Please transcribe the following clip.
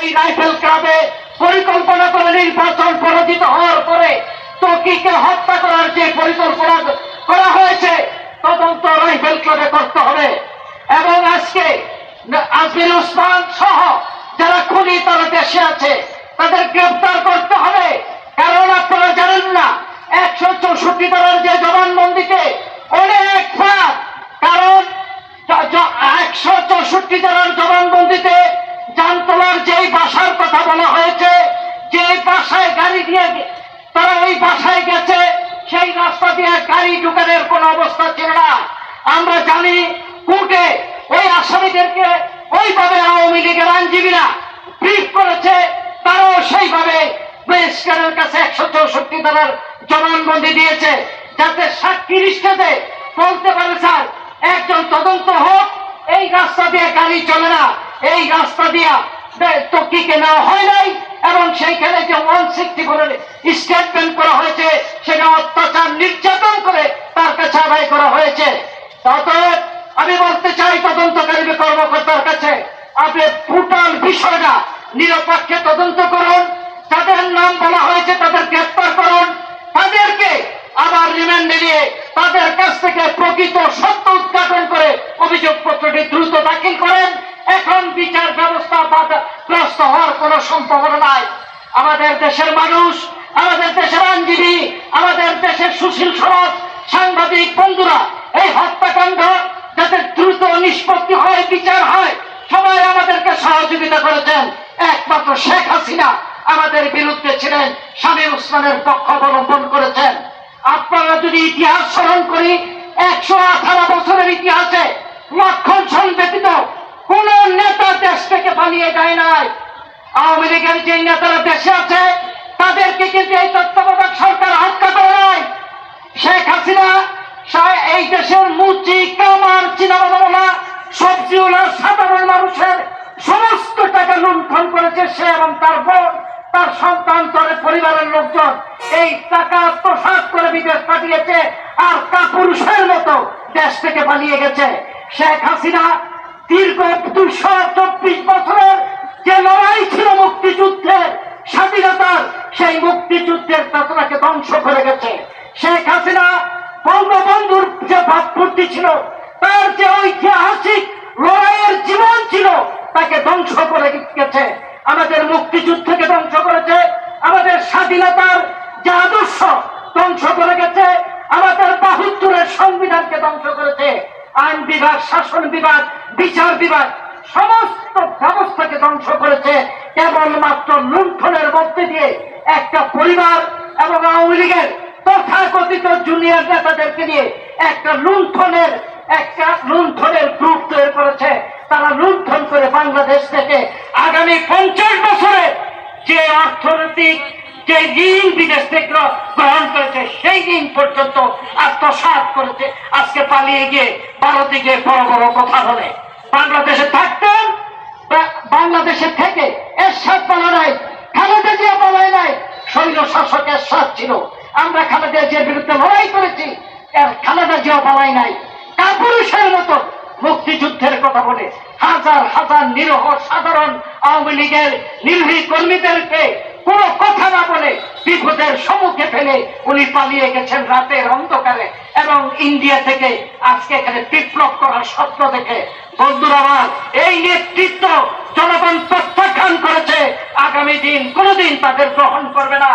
ওই রাইফেল ক্লাবে পরিকল্পনা করে নির্বাচন পরাজিত হওয়ার পরে তকিকে হত্যা করার যে পরিকল্পনা করা হয়েছে, তদন্ত রাইফেল ক্লাবে করতে হবে। এবং আজকে আজমির ওসমান সহ যারা খুনি, তারা দেশে আছে, তাদের গ্রেফতার করতে হবে। কারণ আপনারা জানেন না, একশো চৌষট্টি ধারার যে জবানবন্দিতে অনেক ফাঁক কারণ একশো চৌষট্টি ধারার কথা বলা হয়েছে, যে বাসায় গাড়ি দিয়ে তারা ওই বাসায় গেছে, সেই রাস্তা দিয়ে গাড়ি ঢুকানোর কোনো অবস্থা ছিল না। আমরা জানি কোর্টে ওই আসামিদেরকে ওইভাবে আওয়ামী লীগের আইনজীবীরা ব্রিফ করেছে, তারাও সেইভাবে প্রেসকারের কাছে একশো চৌষট্টি ধারার জবানবন্দি দিয়েছে। যাতে সাক্ষী লিস্টেতে বলতে পারে, স্যার, একজন তদন্ত হোক, এই রাস্তা দিয়ে গাড়ি চলে না, এই রাস্তা দিয়া তকিকে নেওয়া হয় নাই, এবং সেইখানে যে ওয়ান সিক্সটি ফোরের স্টেটমেন্ট করা হয়েছে, সেটা অত্যাচার নির্যাতন করে তার কাছে আদায় করা হয়েছে। অতএব আমি বলতে চাই তদন্তকারী কর্মকর্তার কাছে, আপনি টোটাল বিষয়টা নিরপেক্ষে তদন্ত করুন, যাদের নাম বলা হয়েছে তাদের গ্রেপ্তার করুন, তাদেরকে আবার রিমান্ডে নিয়ে তাদের কাছ থেকে প্রকৃত সত্য উদ্ঘাটন করে অভিযোগপত্রটি দ্রুত এখন বিচার ব্যবস্থা বাধাগ্রস্ত হওয়ার কোনো সম্ভাবনা নাই। আমাদের দেশের মানুষ, আমাদের দেশের আইনজীবী, আমাদের দেশের সুশীল সমাজ, সাংবাদিক বন্ধুরা, এই হত্যাকাণ্ড যাতে দ্রুত নিষ্পত্তি হয়, বিচার হয়, সবাই আমাদেরকে সহযোগিতা করেছেন। একমাত্র শেখ হাসিনা আমাদের বিরুদ্ধে ছিলেন, স্বামী উসমানের পক্ষ অবলম্বন করেছেন। আপনারা যদি ইতিহাস স্মরণ করি, একশো আঠারো বছরের ইতিহাসে লক্ষণ সন ব্যতীত কোন নেতা দেশ থেকে পালিয়ে যায় নাই। আওয়ামী লীগের যে নেতারা দেশে আছে, তাদেরকে কিন্তু এই তত্ত্বাবধায়ক সরকার হত্যা করে নাই। শেখ হাসিনা এই দেশের মুচি, কামার চিনাবালা সবজিওয়ালা, সাধারণ মানুষের সমস্ত টাকা লুণ্ঠন করেছে সে এবং তার বোন, তার সন্তান, তার পরিবারের লোকজন। এই টাকা আত্মসাৎ করে বিদেশ পাঠিয়েছে, আর তা পুরুষের মতো দেশ থেকে পালিয়ে গেছে। শেখ হাসিনা দীর্ঘ দুশো চব্বিশ বছরের যে লড়াই ছিল মুক্তিযুদ্ধের স্বাধীনতার সেই মুক্তিযুদ্ধের চেতনাকে ধ্বংস করে গেছে। শেখ হাসিনা বঙ্গবন্ধুর যে ভাবমূর্তি ছিল, তার যে ঐতিহাসিক লড়াইয়ের জীবন ছিল, তাকে ধ্বংস করে গেছে। আমাদের মুক্তিযুদ্ধকে ধ্বংস করেছে, আমাদের স্বাধীনতার যে আদর্শ ধ্বংস করে গেছে, আমাদের বাহুত্তরের সংবিধানকে ধ্বংস করেছে। আইন বিভাগ, শাসন বিভাগ, বিচার বিভাগ, সমস্ত ব্যবস্থাকে ধ্বংস করেছে কেবলমাত্র লুণ্ঠনের মধ্যে দিয়ে একটা পরিবার এবং আওয়ামী লীগের তথাকথিত জুনিয়র নেতাদেরকে নিয়ে একটা লুণ্ঠনের একটা লুণ্ঠনের গ্রুপ তৈরি করেছে। তারা লুণ্ঠন করে বাংলাদেশ থেকে আগামী পঞ্চাশ বছরে যে অর্থনৈতিক যে ঋণ বিদেশ থেকে গ্রহণ করেছে, সেই ঋণ পর্যন্ত আত্মসাৎ করেছে। আজকে পালিয়ে গিয়ে ভারতে গিয়ে বড় বড় কথা বলে। বাংলাদেশে থাকতেন বাংলাদেশে থেকে এর সাথ বলা নাই, খালেদা জিয়া বলাই নাই শৈল শাসকের সাথ ছিল। আমরা খালেদা জিয়ার বিরুদ্ধে লড়াই করেছি এর খালেদা জিয়া বলাই নাই। কাপুরুষের মতো মুক্তিযুদ্ধের কথা বলে হাজার হাজার নিরহ সাধারণ আওয়ামী লীগের নির্ভী কর্মীদেরকে কোনো কথা না বলে বিপদের সম্মুখে ফেলে উনি পালিয়ে গেছেন রাতের অন্ধকারে। এবং ইন্ডিয়া থেকে আজকে এখানে বিপ্লব করার স্বপ্ন দেখে। বন্ধুরা আমার, এই নেতৃত্ব জনগণ প্রত্যাখ্যান করেছে। আগামী দিন কোনোদিন তাদের গ্রহণ করবে না।